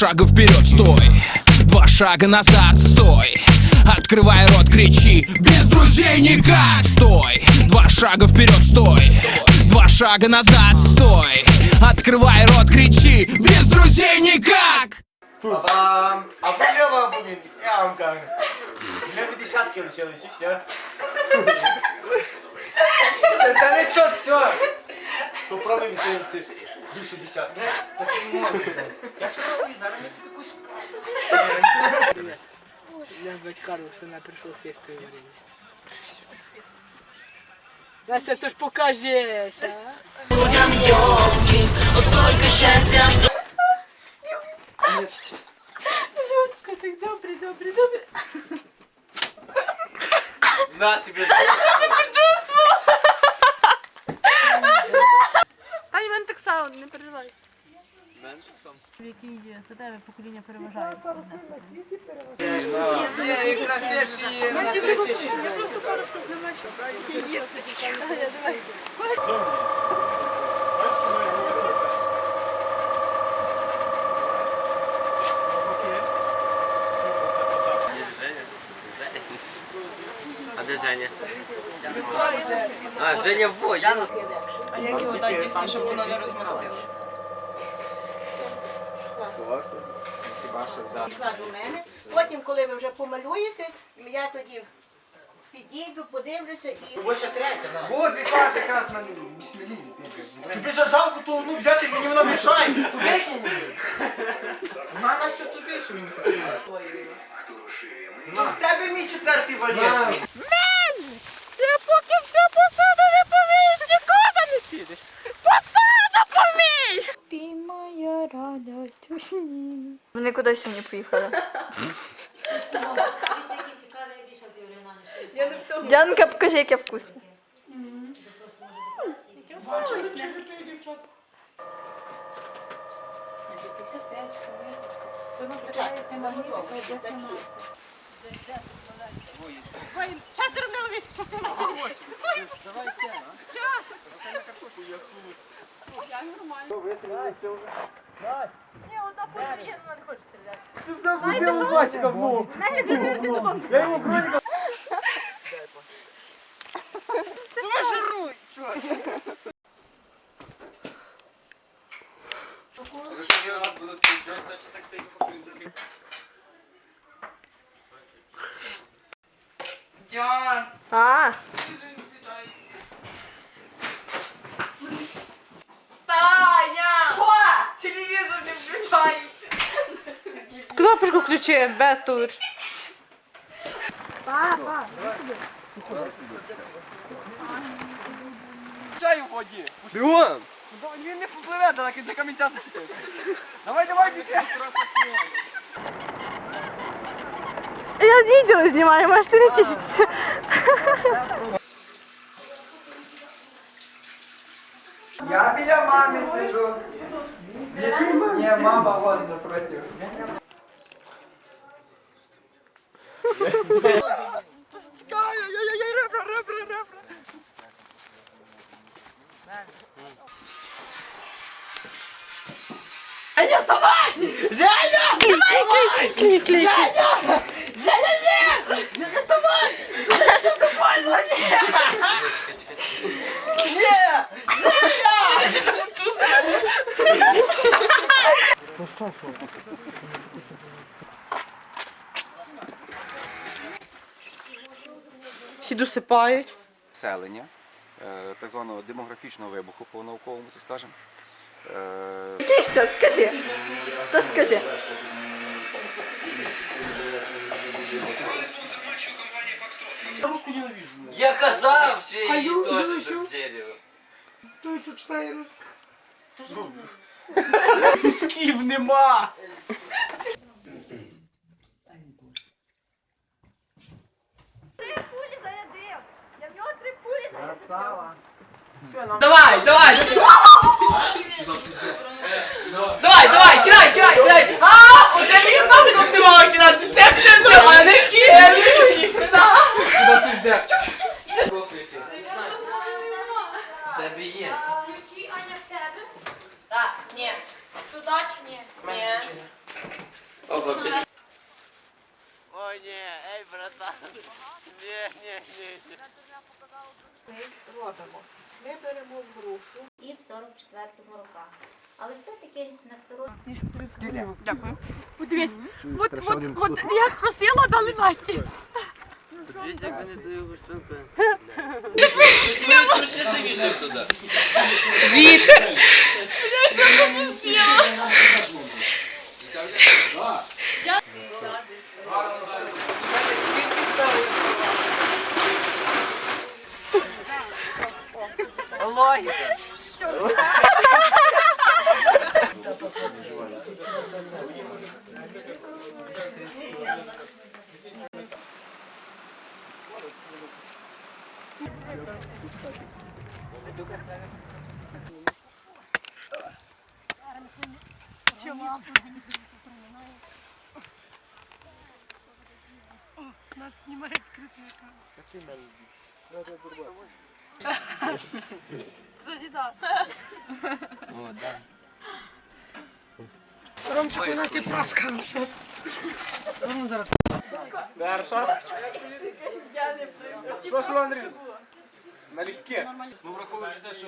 шага вперед, стой Два шага назад, стой Открывай рот, кричи Без друзей никак Стой, два шага вперед, стой Два шага назад, стой Открывай рот, кричи Без друзей никак Бабам! А Лева блин, я вам кажу. Для десятки лишились, і все. Та не що, все. Попробуй ти, ти більше десятки. Я ще робив, зараз я тобі кусь. Привет. Меня звать Карлос, она пришел съесть твое варенье. Настя, ты ж покажись, а? Жорстко, так добре, добре, добре. На тебе Та й мене так само, не переживай. Статеве покоління переважає А де Женя? А, Женя в бой. А як його дати дійсно, щоб воно не розмастилося? Ззаду мене. Потім, коли ви вже помалюєте, я тоді підійду, подивлюся і. Ви ще третя, на. Вот, відварт якраз мене більш не лізе. Тобі же жалко ту одну взяти, мені вона мішає. Вона Настя тобі, що мені хотіла. Ну в тебе мій четвертий валет. Ти поки вся посада не помієш, нікуди не підеш. Посада помій! Спі моя радость у сні. Вони кудись сьогодні поїхали. Дянка, покажи, яке вкусне. А. Кнопочку включи, без тур. Чай у воді. Бігом! Він не попливе, далеко за камінця зачепився. Давай, давай, дівчата. Я відео знімаю, можеш ти не тішитися. Я біля мами сижу. Ні, мама вон напротив. Всі досипають. Населення, е, так званого демографічного вибуху по науковому, це скажемо. Е, Який ще? Скажи. То скажи. Я казав, що я її теж до дерева. Той, що читає русську. Кусків нема. Пулі. Давай, давай! Давай, давай, кидай, кидай, кидай! А, у тебе є там тут не мала кидати, ти тебе не а не кидай! Куди ти здер? Тебе є. Ключі, Аня, в тебе? Так, ні. Туди чи ні? Ні. Опа, пішли. О, ні, ей, братан. Ні, ні, ні. Робимо. Ми беремо грушу. і в 44-му роках. Але все-таки на стороні Дякую. Подивись. От, от, от, я просила, дали Насті. Подивись, як вони його штанка. Вітер! Логіка. Ромчик, у нас є праска. Просто Андрій. Налегке. Ну, враховуючи те, що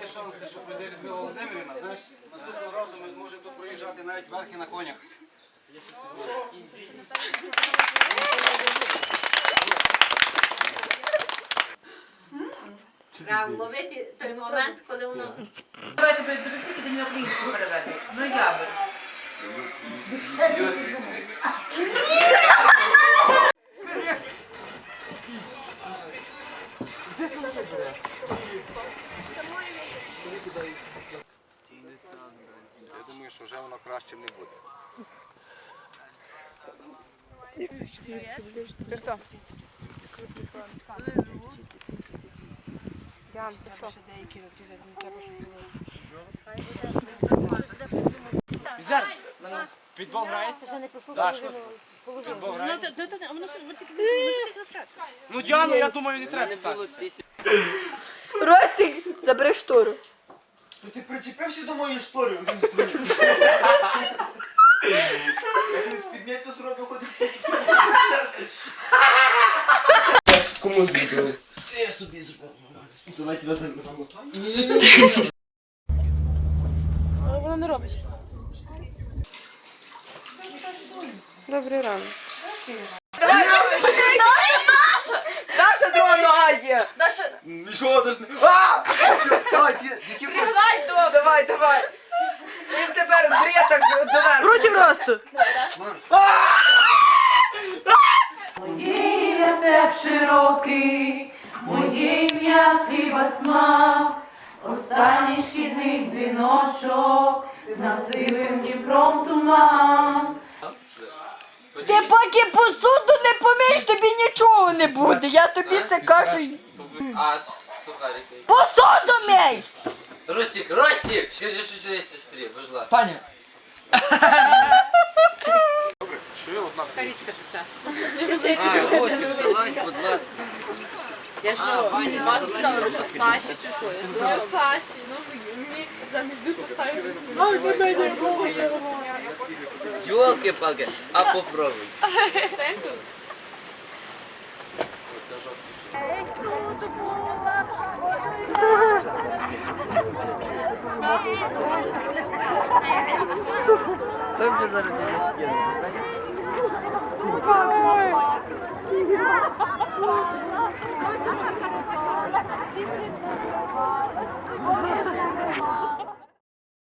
є шанси, що прийде Людмила Володимирівна, знаєш, наступного разу ми зможемо тут проїжджати навіть верхи на конях. Давайте ви друзі, ти мене українську переведе. Ну я би. Я думаю, що вже воно краще не буде. Підбол грається? Ще не пройшло. Підбол грається? Ну, Діану, я думаю, не треба. так. Ростик, забери штору. Ти причепився до моєї штори Як не спідницю зробив ходить. Кому відео? Це я собі зробив. Давайте вас замотаю. Воно не робить. Добрий ранок. Наша друга нога є. Наша... Нічого даже не... Давай, тільки Пригладь до, давай, давай. Тепер дрє так. Проти росту. Степ широкий, моє ім'я хліба смак, останній шкідний дзвіночок, насивим Дніпром туман. Ти поки посуду не помієш, тобі нічого не буде. Я тобі це кажу. А, сухарики. Посуду мій! Ростик, Ростик! Скажи, що своїй сестрі, будь ласка. Таня. А, Ростик, залазь, будь ласка. Я що, вас питали, що Саші чи що? Я Саші, ну мені замість поставили. А, тебе не було. Ёлки-палки, а попробуй. Ой,